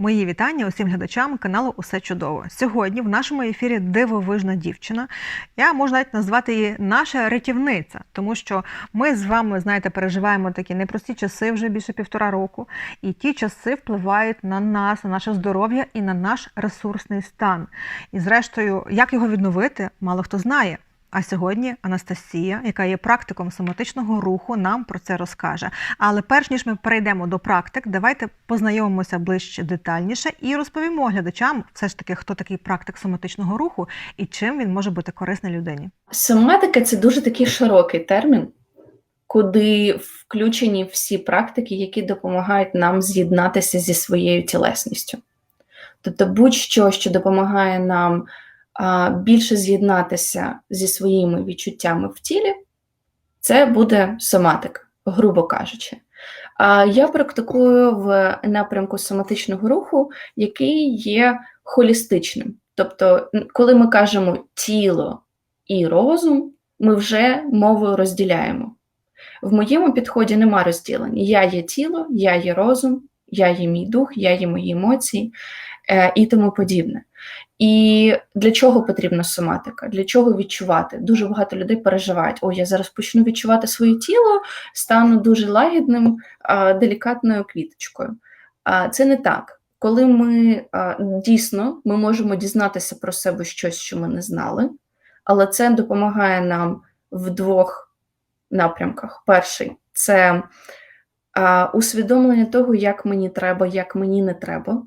Мої вітання усім глядачам каналу Усе чудово. Сьогодні в нашому ефірі дивовижна дівчина. Я можу навіть назвати її наша рятівниця, тому що ми з вами, знаєте, переживаємо такі непрості часи вже більше півтора року, і ті часи впливають на нас, на наше здоров'я і на наш ресурсний стан. І зрештою, як його відновити, мало хто знає. А сьогодні Анастасія, яка є практиком соматичного руху, нам про це розкаже. Але перш ніж ми перейдемо до практик, давайте познайомимося ближче детальніше і розповімо глядачам, все ж таки, хто такий практик соматичного руху і чим він може бути корисний людині. Соматика це дуже такий широкий термін, куди включені всі практики, які допомагають нам з'єднатися зі своєю тілесністю. Тобто, будь-що, що допомагає нам більше з'єднатися зі своїми відчуттями в тілі, це буде соматика, грубо кажучи. Я практикую в напрямку соматичного руху, який є холістичним. Тобто, коли ми кажемо тіло і розум, ми вже мовою розділяємо. В моєму підході нема розділення. Я є тіло, я є розум, я є мій дух, я є мої емоції е, і тому подібне. І для чого потрібна соматика? Для чого відчувати? Дуже багато людей переживають: о, я зараз почну відчувати своє тіло, стану дуже лагідним, делікатною квіточкою. Це не так. Коли ми дійсно ми можемо дізнатися про себе щось, що ми не знали, але це допомагає нам в двох напрямках. Перший це усвідомлення того, як мені треба, як мені не треба,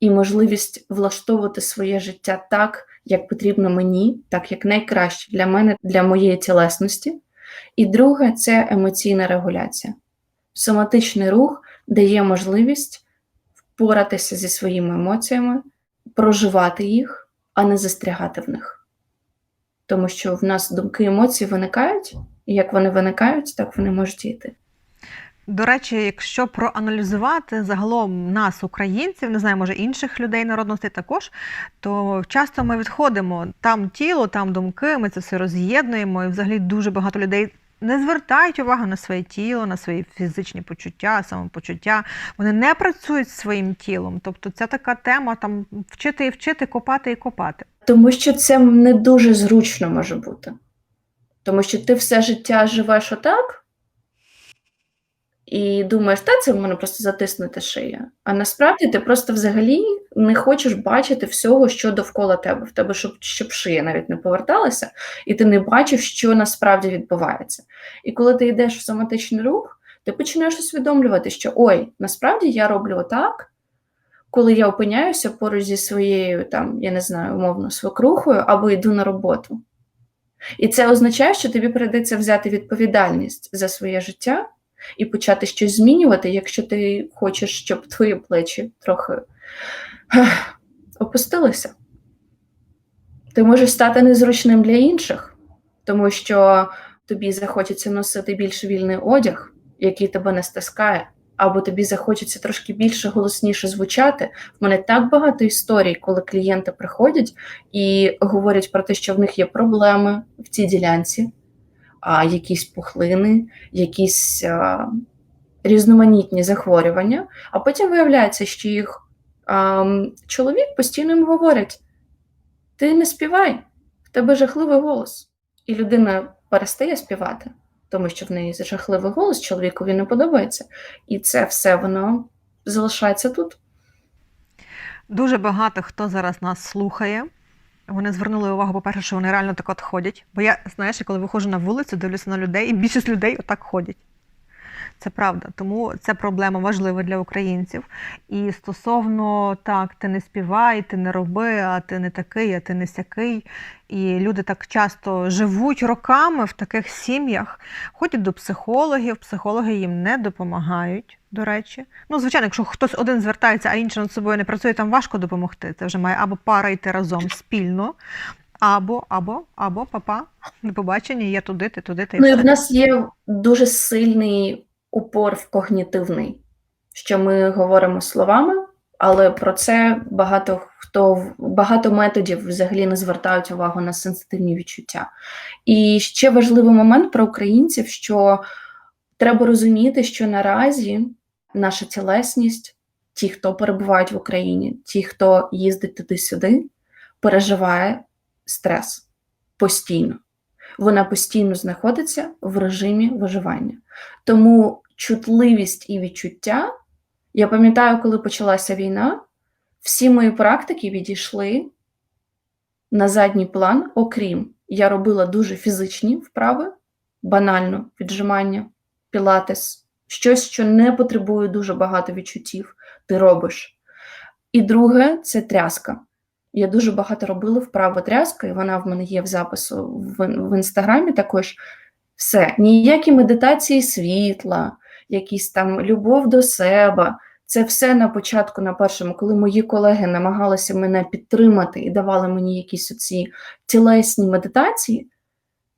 і можливість влаштовувати своє життя так, як потрібно мені, так як найкраще для мене, для моєї тілесності. І друге це емоційна регуляція. Соматичний рух дає можливість впоратися зі своїми емоціями, проживати їх, а не застрягати в них. Тому що в нас думки емоції виникають, і як вони виникають, так вони можуть йти. До речі, якщо проаналізувати загалом нас, українців, не знаю, може інших людей народностей також, то часто ми відходимо там тіло, там думки, ми це все роз'єднуємо, і взагалі дуже багато людей. Не звертають увагу на своє тіло, на свої фізичні почуття, самопочуття. Вони не працюють своїм тілом. Тобто, це така тема там вчити і вчити, копати і копати. Тому що це не дуже зручно може бути. Тому що ти все життя живеш отак і думаєш, та це в мене просто затиснута шия. А насправді ти просто взагалі не хочеш бачити всього, що довкола тебе. В тебе, щоб, щоб шия навіть не поверталася, і ти не бачив, що насправді відбувається. І коли ти йдеш в соматичний рух, ти починаєш усвідомлювати, що ой, насправді я роблю отак, коли я опиняюся поруч зі своєю, там, я не знаю, умовно, свекрухою або йду на роботу. І це означає, що тобі прийдеться взяти відповідальність за своє життя і почати щось змінювати, якщо ти хочеш, щоб твої плечі трохи опустилися. Ти можеш стати незручним для інших, тому що тобі захочеться носити більш вільний одяг, який тебе не стискає, або тобі захочеться трошки більше голосніше звучати. В мене так багато історій, коли клієнти приходять і говорять про те, що в них є проблеми в цій ділянці, а, якісь пухлини, якісь а, різноманітні захворювання, а потім виявляється, що їх а, чоловік постійно їм говорить: ти не співай, в тебе жахливий голос. І людина перестає співати, тому що в неї жахливий голос, чоловікові не подобається. І це все воно залишається тут. Дуже багато хто зараз нас слухає. Вони звернули увагу, по-перше, що вони реально так от ходять. Бо я, знаєш, коли виходжу на вулицю, дивлюся на людей, і більшість людей отак ходять. Це правда. Тому це проблема важлива для українців. І стосовно так, ти не співай, ти не роби, а ти не такий, а ти не сякий. І люди так часто живуть роками в таких сім'ях, ходять до психологів, психологи їм не допомагають. До речі, ну звичайно, якщо хтось один звертається, а інший над собою не працює, там важко допомогти. Це вже має або пара йти разом спільно, або, або, або папа, до побачення, я туди, ти туди, ти Ну і в нас є дуже сильний упор в когнітивний, що ми говоримо словами, але про це багато хто багато методів взагалі не звертають увагу на сенситивні відчуття. І ще важливий момент про українців, що треба розуміти, що наразі наша тілесність ті, хто перебувають в Україні, ті, хто їздить туди-сюди, переживає стрес постійно. Вона постійно знаходиться в режимі виживання. Тому чутливість і відчуття, я пам'ятаю, коли почалася війна, всі мої практики відійшли на задній план, окрім я робила дуже фізичні вправи, банально віджимання, пілатес, щось, що не потребує дуже багато відчуттів, ти робиш. І друге це тряска. Я дуже багато робила вправо тряска, і вона в мене є в запису в, в інстаграмі також. Все, ніякі медитації світла, якісь там любов до себе. Це все на початку, на першому, коли мої колеги намагалися мене підтримати і давали мені якісь оці тілесні медитації.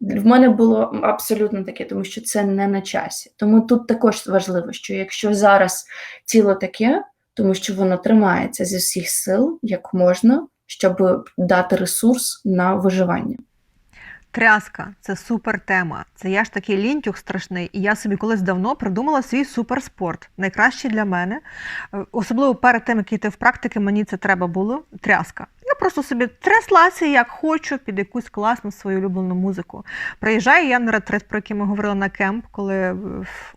В мене було абсолютно таке, тому що це не на часі. Тому тут також важливо, що якщо зараз тіло таке, тому що воно тримається зі всіх сил, як можна, щоб дати ресурс на виживання. Тряска це супер тема. Це я ж такий лінтюх страшний, і я собі колись давно придумала свій суперспорт. Найкращий для мене. Е, Особливо перед тим, як йти в практики, мені це треба було. Тряска. Я просто собі тряслася як хочу під якусь класну свою улюблену музику. Приїжджаю я на ретрит, про який ми говорили на кемп, коли е,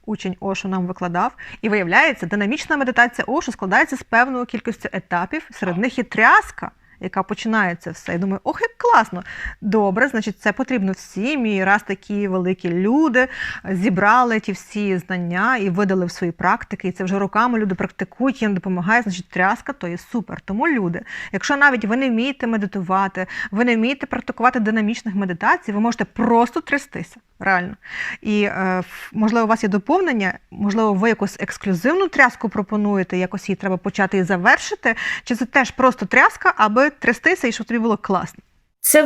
учень Ошу нам викладав. І виявляється, динамічна медитація Ошу складається з певної кількості етапів. Серед них є тряска яка починається все. Я думаю, ох, як класно. Добре, значить, це потрібно всім. І раз такі великі люди зібрали ті всі знання і видали в свої практики. І це вже роками люди практикують, їм допомагає, значить, тряска то є супер. Тому люди, якщо навіть ви не вмієте медитувати, ви не вмієте практикувати динамічних медитацій, ви можете просто трястися. Реально. І е, можливо, у вас є доповнення, можливо, ви якусь ексклюзивну тряску пропонуєте, якось її треба почати і завершити. Чи це теж просто тряска, аби трястися і щоб тобі було класно? Це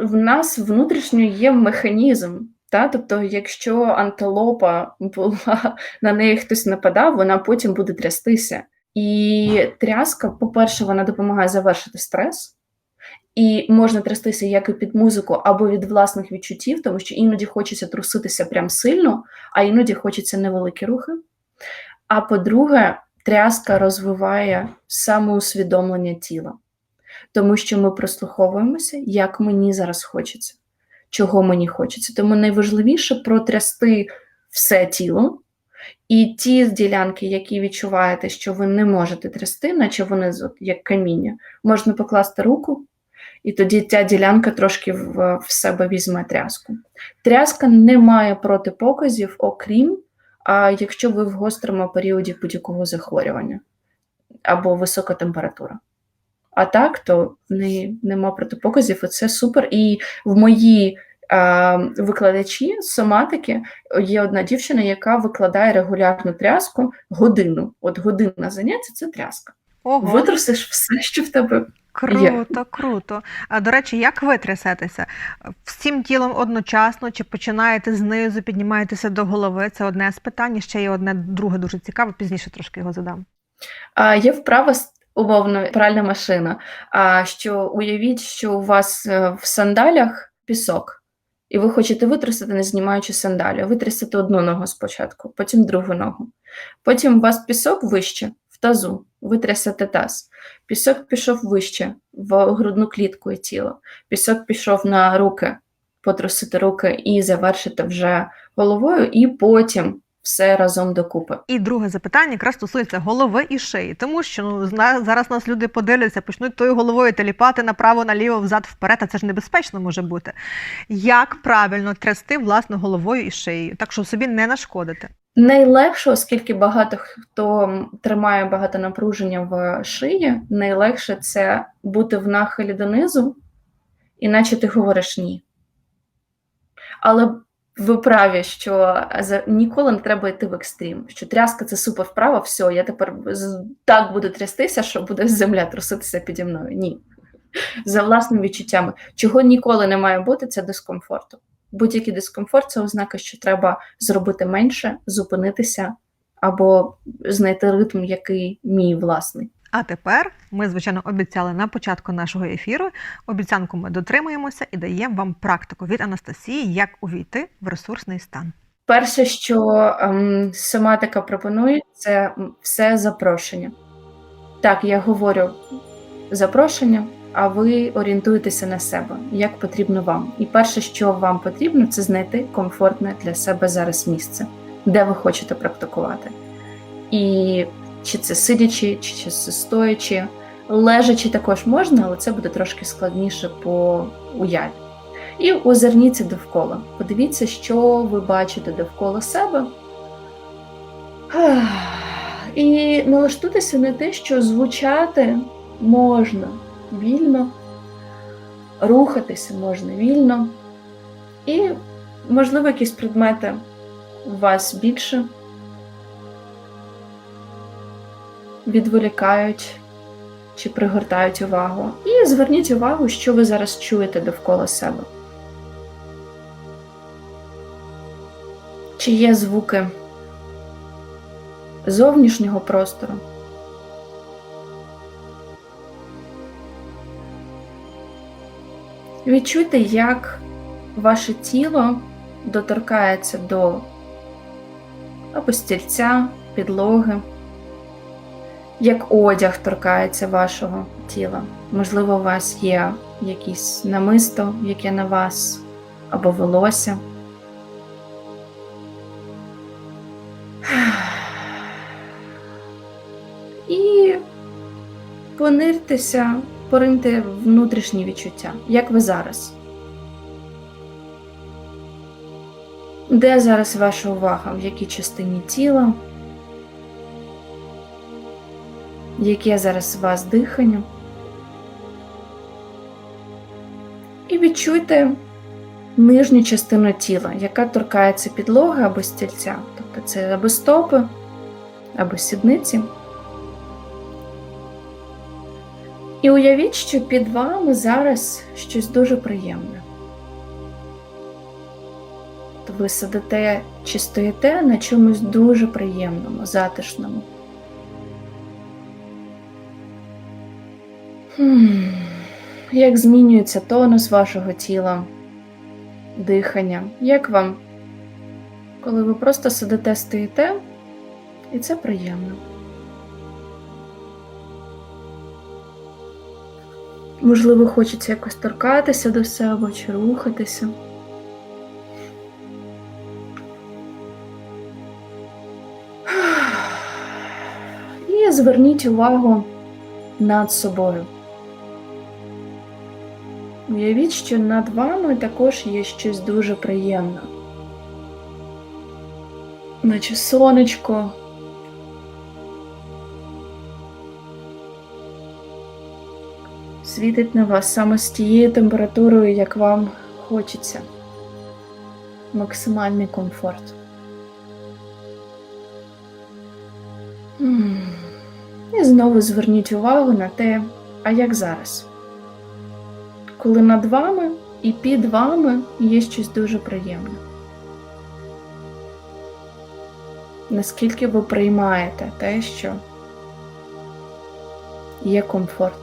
в, нас внутрішньо є механізм. Та? Тобто, якщо антилопа була на неї хтось нападав, вона потім буде трястися. І тряска, по-перше, вона допомагає завершити стрес. І можна трястися як і під музику, або від власних відчуттів, тому що іноді хочеться труситися прям сильно, а іноді хочеться невеликі рухи. А по-друге, тряска розвиває самоусвідомлення тіла, тому що ми прослуховуємося, як мені зараз хочеться, чого мені хочеться. Тому найважливіше протрясти все тіло. І ті ділянки, які відчуваєте, що ви не можете трясти, наче вони як каміння, можна покласти руку і тоді ця ділянка трошки в, в себе візьме тряску. Тряска не має протипоказів, окрім а якщо ви в гострому періоді будь-якого захворювання або висока температура. А так, то в неї нема протипоказів, і це супер. І в моїй е, викладачі соматики є одна дівчина, яка викладає регулярну тряску годину. От година заняття це тряска. Ого. Витрусиш все, що в тебе Круто, круто. А до речі, як ви трясетеся? Всім тілом одночасно чи починаєте знизу, піднімаєтеся до голови? Це одне з питань. Ще є одне друге дуже цікаве, пізніше трошки його задам. А, Є вправа умовно пральна машина. А що уявіть, що у вас е, в сандалях пісок, і ви хочете витрусити, не знімаючи сандалі. Витрясати одну ногу спочатку, потім другу ногу. Потім у вас пісок вище в тазу, витрясете таз. Пісок пішов вище в грудну клітку і тіло. Пісок пішов на руки, потрусити руки і завершити вже головою, і потім все разом докупи. І друге запитання якраз стосується голови і шиї, тому що ну зараз нас люди подивляться, почнуть тою головою теліпати направо, наліво, взад, вперед, а це ж небезпечно може бути. Як правильно трясти власне головою і шиєю, так щоб собі не нашкодити? Найлегше, оскільки багато хто тримає багато напруження в шиї, найлегше це бути в нахилі донизу, іначе ти говориш ні. Але ви праві, що ніколи не треба йти в екстрім. Що тряска це супер вправа, все, я тепер так буду трястися, що буде земля труситися піді мною. Ні. За власними відчуттями. Чого ніколи не має бути, це дискомфорту. Будь-який дискомфорт це ознака, що треба зробити менше, зупинитися або знайти ритм, який мій власний. А тепер ми, звичайно, обіцяли на початку нашого ефіру. Обіцянку ми дотримуємося і даємо вам практику від Анастасії, як увійти в ресурсний стан. Перше, що ем, соматика пропонує, це все запрошення. так, я говорю запрошення, а ви орієнтуєтеся на себе, як потрібно вам. І перше, що вам потрібно, це знайти комфортне для себе зараз місце, де ви хочете практикувати. І чи це сидячи, чи це стоячи, лежачи також можна, але це буде трошки складніше по уяві. І озирніться довкола. Подивіться, що ви бачите довкола себе. І налаштуйтеся на те, що звучати можна вільно, рухатися можна вільно. І, можливо, якісь предмети у вас більше відволікають чи пригортають увагу. І зверніть увагу, що ви зараз чуєте довкола себе. Чи є звуки зовнішнього простору? Відчуйте, як ваше тіло доторкається до або стільця, підлоги, як одяг торкається вашого тіла. Можливо, у вас є якесь намисто, яке на вас, або волосся. І пониртеся, пориньте внутрішні відчуття, як ви зараз. Де зараз ваша увага? В якій частині тіла? Яке зараз у вас дихання? І відчуйте нижню частину тіла, яка торкається підлоги або стільця. Тобто це або стопи, або сідниці. І уявіть, що під вами зараз щось дуже приємне. То ви сидите чи стоїте на чомусь дуже приємному, затишному. Як змінюється тонус вашого тіла, дихання? Як вам, коли ви просто сидите, стоїте, і це приємно? Можливо, хочеться якось торкатися до себе чи рухатися. І зверніть увагу над собою. Уявіть, що над вами також є щось дуже приємне. Наче сонечко. Світить на вас саме з тією температурою, як вам хочеться. Максимальний комфорт. І знову зверніть увагу на те, а як зараз коли над вами і під вами є щось дуже приємне. Наскільки ви приймаєте те, що є комфорт.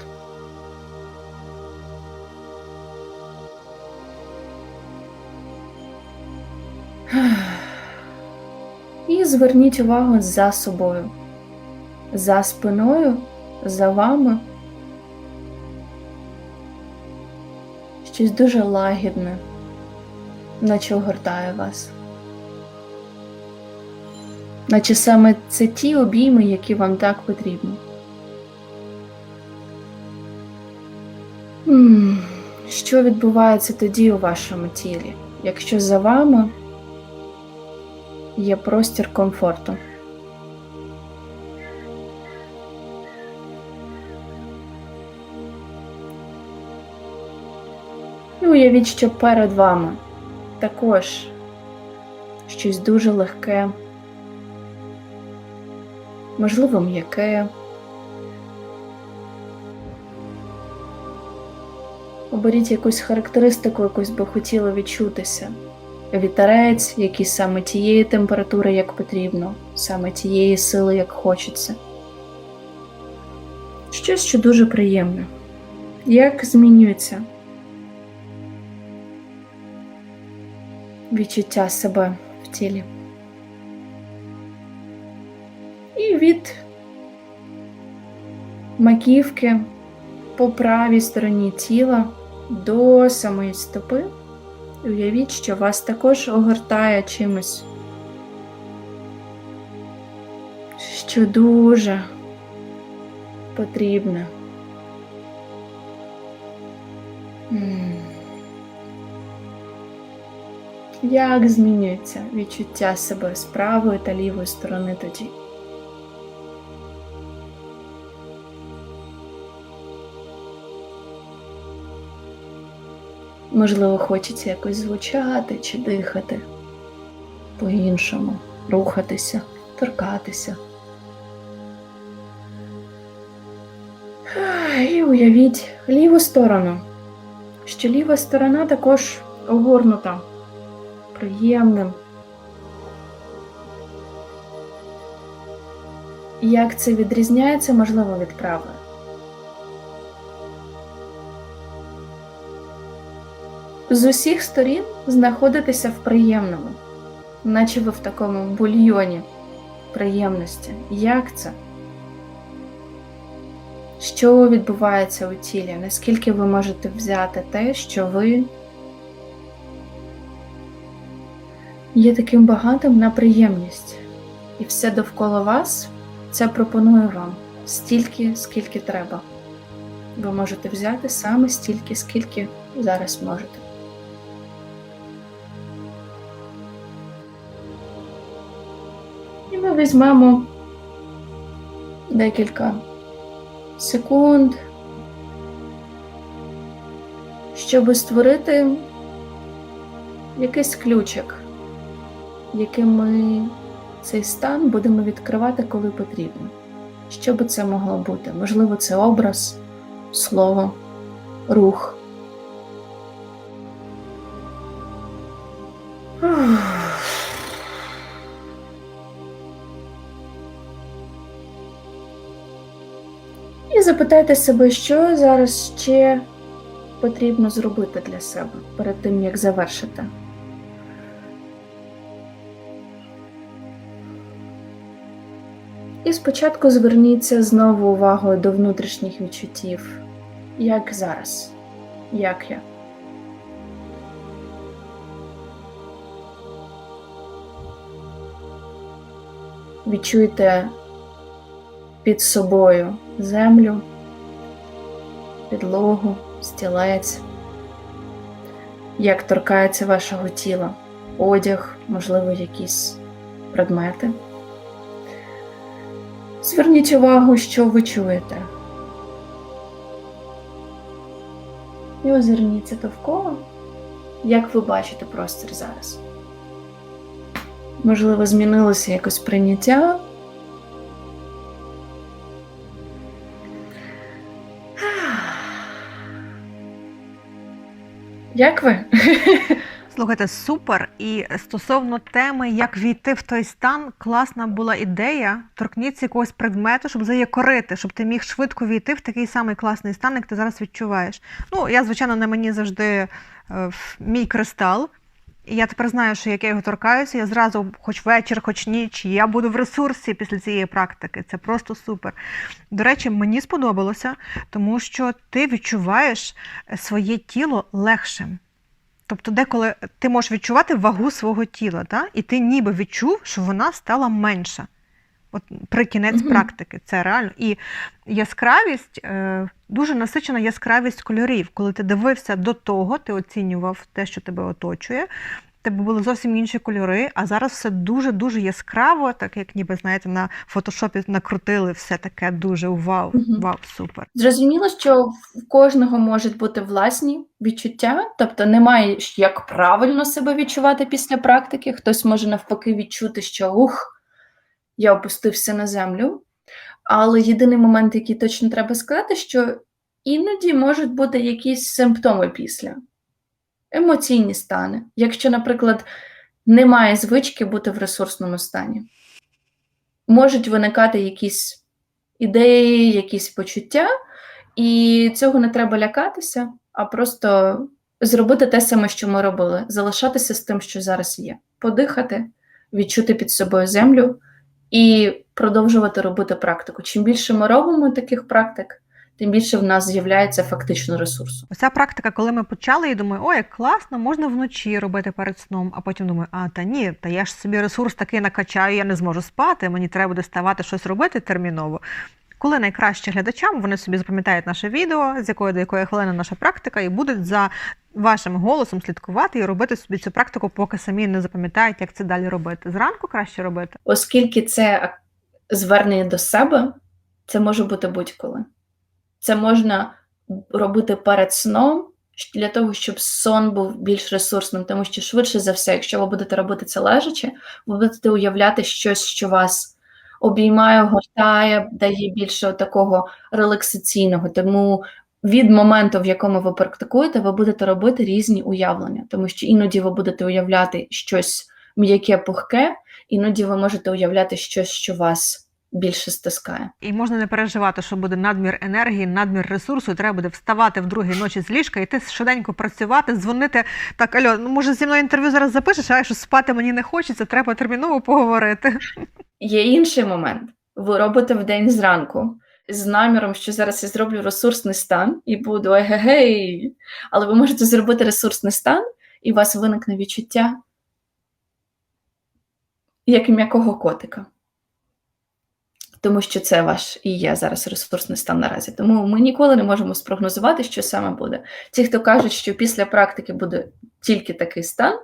І зверніть увагу за собою, за спиною, за вами. Щось дуже лагідне, наче огортає вас. Наче саме це ті обійми, які вам так потрібні. Що відбувається тоді у вашому тілі, якщо за вами є простір комфорту? І уявіть, що перед вами також щось дуже легке, можливо, м'яке. Оберіть якусь характеристику, якусь би хотіло відчутися. Вітерець, який саме тієї температури, як потрібно, саме тієї сили, як хочеться. Щось, що дуже приємне. Як змінюється відчуття себе в тілі. І від маківки по правій стороні тіла до самої стопи. Уявіть, що вас також огортає чимось, що дуже потрібне. М. Як змінюється відчуття себе з правої та лівої сторони тоді? Можливо, хочеться якось звучати чи дихати по-іншому, рухатися, торкатися. І уявіть ліву сторону, що ліва сторона також огорнута приємним. Як це відрізняється, можливо, від правої? З усіх сторін знаходитеся в приємному, наче ви в такому бульйоні приємності. Як це? Що відбувається у тілі? Наскільки ви можете взяти те, що ви є таким багатим на приємність, і все довкола вас це пропонує вам стільки, скільки треба. Ви можете взяти саме стільки, скільки зараз можете. І ми візьмемо декілька секунд, щоб створити якийсь ключик, яким ми цей стан будемо відкривати, коли потрібно. Що би це могло бути? Можливо, це образ, слово, рух. І запитайте себе, що зараз ще потрібно зробити для себе перед тим, як завершити. І спочатку зверніться знову увагою до внутрішніх відчуттів. Як зараз? Як я? Відчуйте під собою землю, підлогу, стілець, як торкається вашого тіла, одяг, можливо, якісь предмети. Зверніть увагу, що ви чуєте. І озирніться довкола, як ви бачите простір зараз. Можливо, змінилося якось прийняття. Як ви? Слухайте, супер. І стосовно теми, як війти в той стан, класна була ідея. Торкніться якогось предмету, щоб заякорити, щоб ти міг швидко війти в такий самий класний стан, як ти зараз відчуваєш. Ну, я, звичайно, на мені завжди е, в- мій кристал. І я тепер знаю, що як я його торкаюся, я зразу, хоч вечір, хоч ніч, я буду в ресурсі після цієї практики. Це просто супер. До речі, мені сподобалося, тому що ти відчуваєш своє тіло легшим. Тобто, деколи ти можеш відчувати вагу свого тіла, та? і ти ніби відчув, що вона стала менша. От при кінець Мгм. практики, це реально. І яскравість, е, дуже насичена яскравість кольорів. Коли ти дивився до того, ти оцінював те, що тебе оточує. Тебе були зовсім інші кольори, а зараз все дуже-дуже яскраво, так як ніби, знаєте, на фотошопі накрутили все таке дуже вау, вау, супер. Зрозуміло, що в кожного можуть бути власні відчуття, тобто немає як правильно себе відчувати після практики. Хтось може навпаки відчути, що ух, я опустився на землю. Але єдиний момент, який точно треба сказати, що іноді можуть бути якісь симптоми після, емоційні стани. Якщо, наприклад, немає звички бути в ресурсному стані, можуть виникати якісь ідеї, якісь почуття, і цього не треба лякатися, а просто зробити те саме, що ми робили, залишатися з тим, що зараз є, подихати, відчути під собою землю і продовжувати робити практику. Чим більше ми робимо таких практик, тим більше в нас з'являється фактично ресурсу. Оця практика, коли ми почали, я думаю, ой, як класно, можна вночі робити перед сном, а потім думаю, а та ні, та я ж собі ресурс такий накачаю, я не зможу спати, мені треба буде ставати щось робити терміново. Коли найкраще глядачам, вони собі запам'ятають наше відео, з якої до якої хвилини наша практика, і будуть за вашим голосом слідкувати і робити собі цю практику, поки самі не запам'ятають, як це далі робити. Зранку краще робити. Оскільки це звернення до себе, це може бути будь-коли. Це можна робити перед сном для того, щоб сон був більш ресурсним, тому що швидше за все, якщо ви будете робити це лежачи, ви будете уявляти щось, що вас обіймає, гортає, дає більше такого релаксаційного. Тому від моменту, в якому ви практикуєте, ви будете робити різні уявлення, тому що іноді ви будете уявляти щось м'яке, пухке, іноді ви можете уявляти щось, що вас більше стискає. І можна не переживати, що буде надмір енергії, надмір ресурсу, і треба буде вставати в другій ночі з ліжка, йти швиденько працювати, дзвонити. Так, Альо, ну може зі мною інтерв'ю зараз запишеш, а якщо спати мені не хочеться, треба терміново поговорити. Є інший момент. Ви робите в день зранку з наміром, що зараз я зроблю ресурсний стан і буду егегей. Але ви можете зробити ресурсний стан, і у вас виникне відчуття як м'якого котика. Тому що це ваш і є зараз ресурсний стан наразі. Тому ми ніколи не можемо спрогнозувати, що саме буде. Ті, хто кажуть, що після практики буде тільки такий стан,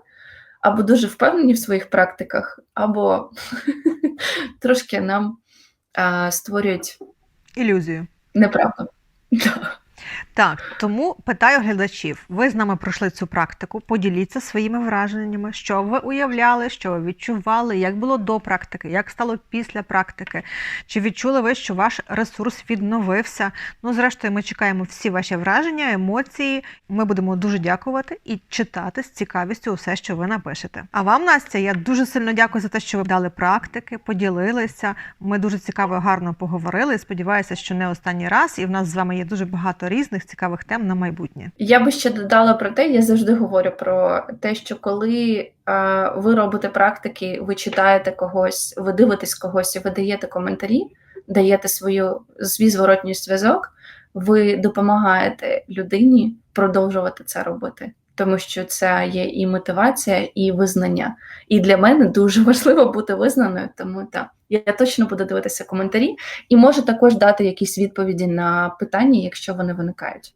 або дуже впевнені в своїх практиках, або трошки нам а, створюють Ілюзію. неправду. Так, тому питаю глядачів: ви з нами пройшли цю практику, поділіться своїми враженнями, що ви уявляли, що ви відчували, як було до практики, як стало після практики. Чи відчули ви, що ваш ресурс відновився? Ну, зрештою, ми чекаємо всі ваші враження, емоції. Ми будемо дуже дякувати і читати з цікавістю усе, що ви напишете. А вам, Настя, я дуже сильно дякую за те, що ви дали практики, поділилися. Ми дуже цікаво, гарно поговорили. Сподіваюся, що не останній раз, і в нас з вами є дуже багато різних цікавих тем на майбутнє. Я би ще додала про те, я завжди говорю про те, що коли а, ви робите практики, ви читаєте когось, ви дивитесь когось і ви даєте коментарі, даєте свою свій зворотній зв'язок, ви допомагаєте людині продовжувати це робити. Тому що це є і мотивація, і визнання. І для мене дуже важливо бути визнаною. Тому так, я точно буду дивитися коментарі і можу також дати якісь відповіді на питання, якщо вони виникають.